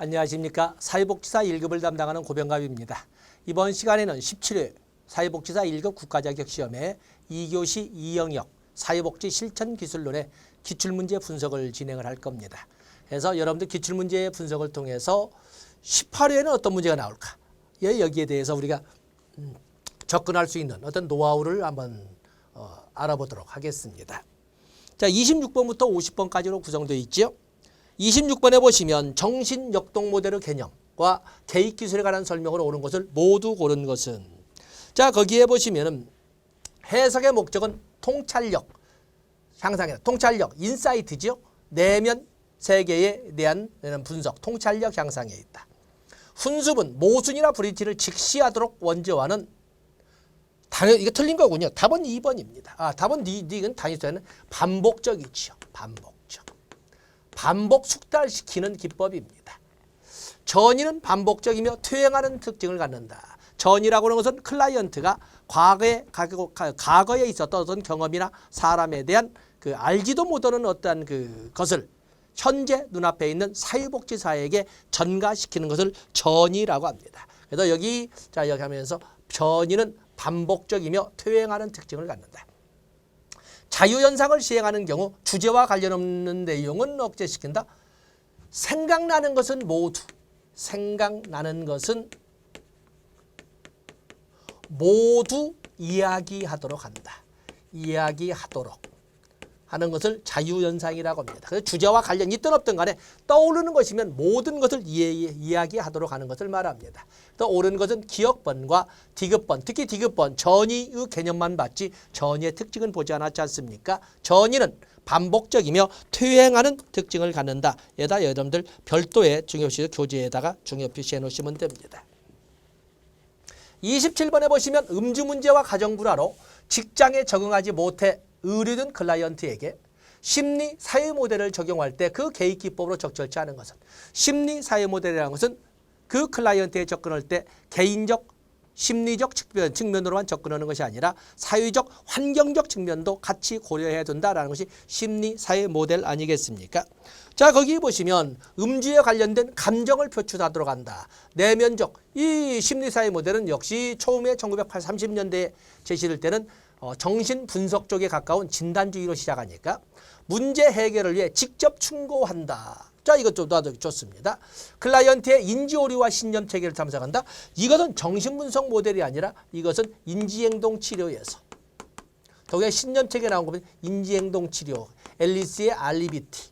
안녕하십니까. 사회복지사 1급을 담당하는 고병갑입니다. 이번 시간에는 17회 사회복지사 1급 국가자격시험에 2교시 2영역 사회복지 실천기술론의 기출문제 분석을 진행을 할 겁니다. 그래서 여러분들 기출문제 분석을 통해서 18회에는 어떤 문제가 나올까? 예, 여기에 대해서 우리가 음, 접근할 수 있는 어떤 노하우를 한번 어, 알아보도록 하겠습니다. 자, 26번부터 50번까지로 구성되어 있죠. 26번에 보시면 정신 역동 모델의 개념과 개입 기술에 관한 설명으로 옳은 것을 모두 고른 것은 자, 거기에 보시면은 해석의 목적은 통찰력 향상이다. 통찰력, 인사이트죠. 내면 세계에 대한 분석, 통찰력 향상에 있다. 훈습은 모순이나 브릿지를 직시하도록 원저하는 당연 이게 틀린 거군요. 답은 2번입니다. 아, 답은 니, 니은 단위수에는 반복적이지요. 반복적. 반복 숙달시키는 기법입니다. 전이는 반복적이며 퇴행하는 특징을 갖는다. 전이라고 하는 것은 클라이언트가 과거에 과거에 있었던 어떤 경험이나 사람에 대한 그 알지도 못하는 어떠한 그 것을 현재 눈앞에 있는 사회복지사에게 전가시키는 것을 전이라고 합니다. 그래서 여기 자 여기 하면서 전이는 반복적이며 퇴행하는 특징을 갖는다. 자유현상을 시행하는 경우 주제와 관련 없는 내용은 억제시킨다. 생각나는 것은 모두 생각나는 것은 모두 이야기하도록 한다. 이야기하도록 하는 것을 자유현상이라고 합니다. 그래서 주제와 관련 있든 없든 간에 떠오르는 것이면 모든 것을 이야기하도록 하는 것을 말합니다. 또 옳은 것은 기억번과 디귿번, 특히 디귿번, 전이의 개념만 봤지 전이의 특징은 보지 않았지 않습니까? 전이는 반복적이며 퇴행하는 특징을 갖는다. 에다 여러분들 별도의 중요시 교재에다가 중요 표시해 놓으시면 됩니다. 27번에 보시면 음주 문제와 가정 불화로 직장에 적응하지 못해 의뢰된 클라이언트에게 심리 사회 모델을 적용할 때 그 개입 기법으로 적절치 않은 것은 심리 사회 모델이라는 것은 그 클라이언트에 접근할 때 개인적 심리적 측면, 측면으로만 접근하는 것이 아니라 사회적 환경적 측면도 같이 고려해야 된다라는 것이 심리 사회 모델 아니겠습니까? 자 거기 보시면 음주에 관련된 감정을 표출하도록 한다. 내면적 이 심리 사회 모델은 역시 처음에 1930년대에 제시될 때는 어, 정신 분석 쪽에 가까운 진단주의로 시작하니까 문제 해결을 위해 직접 충고한다. 자, 이것도 나도 좋습니다. 클라이언트의 인지 오류와 신념 체계를 탐색한다. 이것은 정신 분석 모델이 아니라 이것은 인지 행동 치료에서 더구나 신념 체계 나온 거면 인지 행동 치료, 앨리스의 알리비티,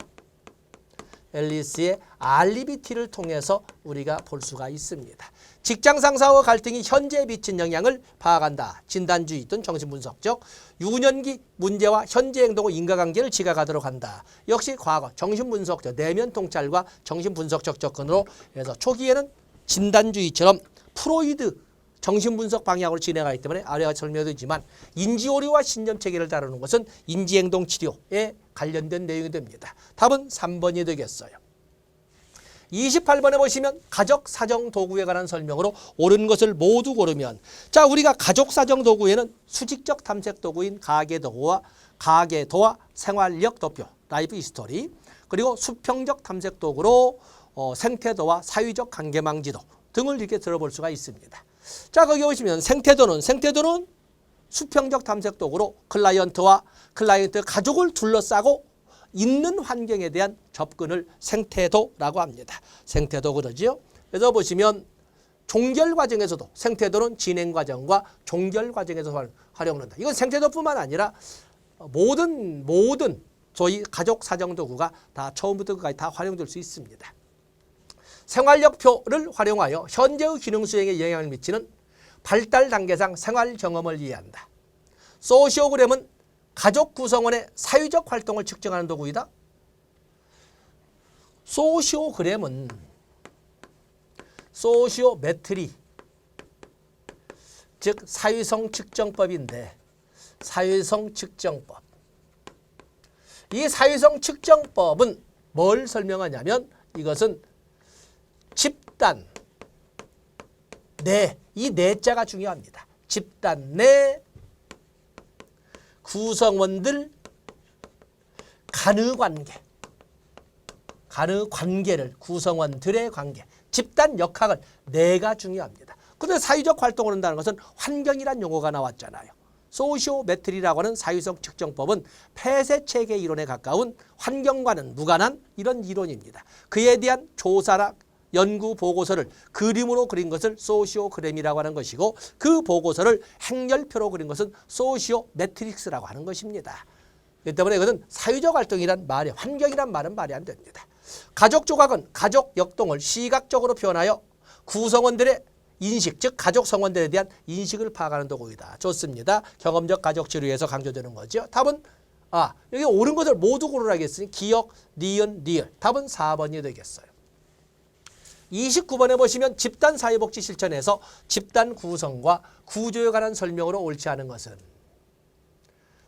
앨리스의 알리비티를 통해서 우리가 볼 수가 있습니다. 직장 상사와 갈등이 현재에 미친 영향을 파악한다. 진단주의 또는 정신분석적 유년기 문제와 현재 행동의 인과관계를 지각하도록 한다. 역시 과거 정신분석적 내면 통찰과 정신분석적 접근으로 해서 초기에는 진단주의처럼 프로이드 정신분석 방향으로 진행하기 때문에 아래와 설명되지만 인지오류와 신념체계를 다루는 것은 인지행동 치료에 관련된 내용이 됩니다. 답은 3번이 되겠어요. 28번에 보시면 가족 사정 도구에 관한 설명으로 옳은 것을 모두 고르면 자 우리가 가족 사정 도구에는 수직적 탐색 도구인 가계 도구와 가계 도와 생활력 도표 라이프 히스토리 그리고 수평적 탐색 도구로 어, 생태도와 사회적 관계망지도 등을 이렇게 들어볼 수가 있습니다. 자 거기 보시면 생태도는 생태도는 수평적 탐색 도구로 클라이언트와 클라이언트 가족을 둘러싸고 있는 환경에 대한 접근을 생태도라고 합니다. 생태도 그러지요. 그래서 보시면 종결 과정에서도 생태도는 진행 과정과 종결 과정에서 활용을 한다. 이건 생태도뿐만 아니라 모든 모든 저희 가족 사정 도구가 다 처음부터 끝까지 다 활용될 수 있습니다. 생활력표를 활용하여 현재의 기능 수행에 영향을 미치는 발달 단계상 생활 경험을 이해한다. 소시오그램은 가족 구성원의 사회적 활동을 측정하는 도구이다. 소시오그램은 소시오메트리 즉 사회성 측정법인데 사회성 측정법 이 사회성 측정법은 뭘 설명하냐면 이것은 집단 내, 이 내자가 중요합니다. 집단 내 구성원들 간의 관계 간의 관계를 구성원들의 관계, 집단 역학을 내가 중요합니다. 근데 사회적 활동을 한다는 것은 환경이란 용어가 나왔잖아요. 소시오메트리라고 하는 사회성 측정법은 폐쇄 체계 이론에 가까운 환경과는 무관한 이런 이론입니다. 그에 대한 조사나 연구 보고서를 그림으로 그린 것을 소시오그램이라고 하는 것이고 그 보고서를 행렬표로 그린 것은 소시오메트릭스라고 하는 것입니다. 이 때문에 이것은 사회적 활동이란 말이 환경이란 말은 말이 안 됩니다. 가족 조각은 가족 역동을 시각적으로 표현하여 구성원들의 인식, 즉 가족 성원들에 대한 인식을 파악하는 도구이다. 좋습니다. 경험적 가족 치료에서 강조되는 거죠. 답은 아 여기 옳은 것을 모두 고르라겠으니 기억, 니은, 리을. 답은 4번이 되겠어요. 29번에 보시면 집단 사회복지 실천에서 집단 구성과 구조에 관한 설명으로 옳지 않은 것은?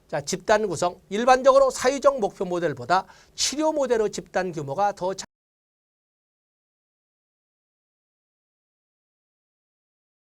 자, 집단 구성. 일반적으로 사회적 목표 모델보다 치료 모델의 집단 규모가 더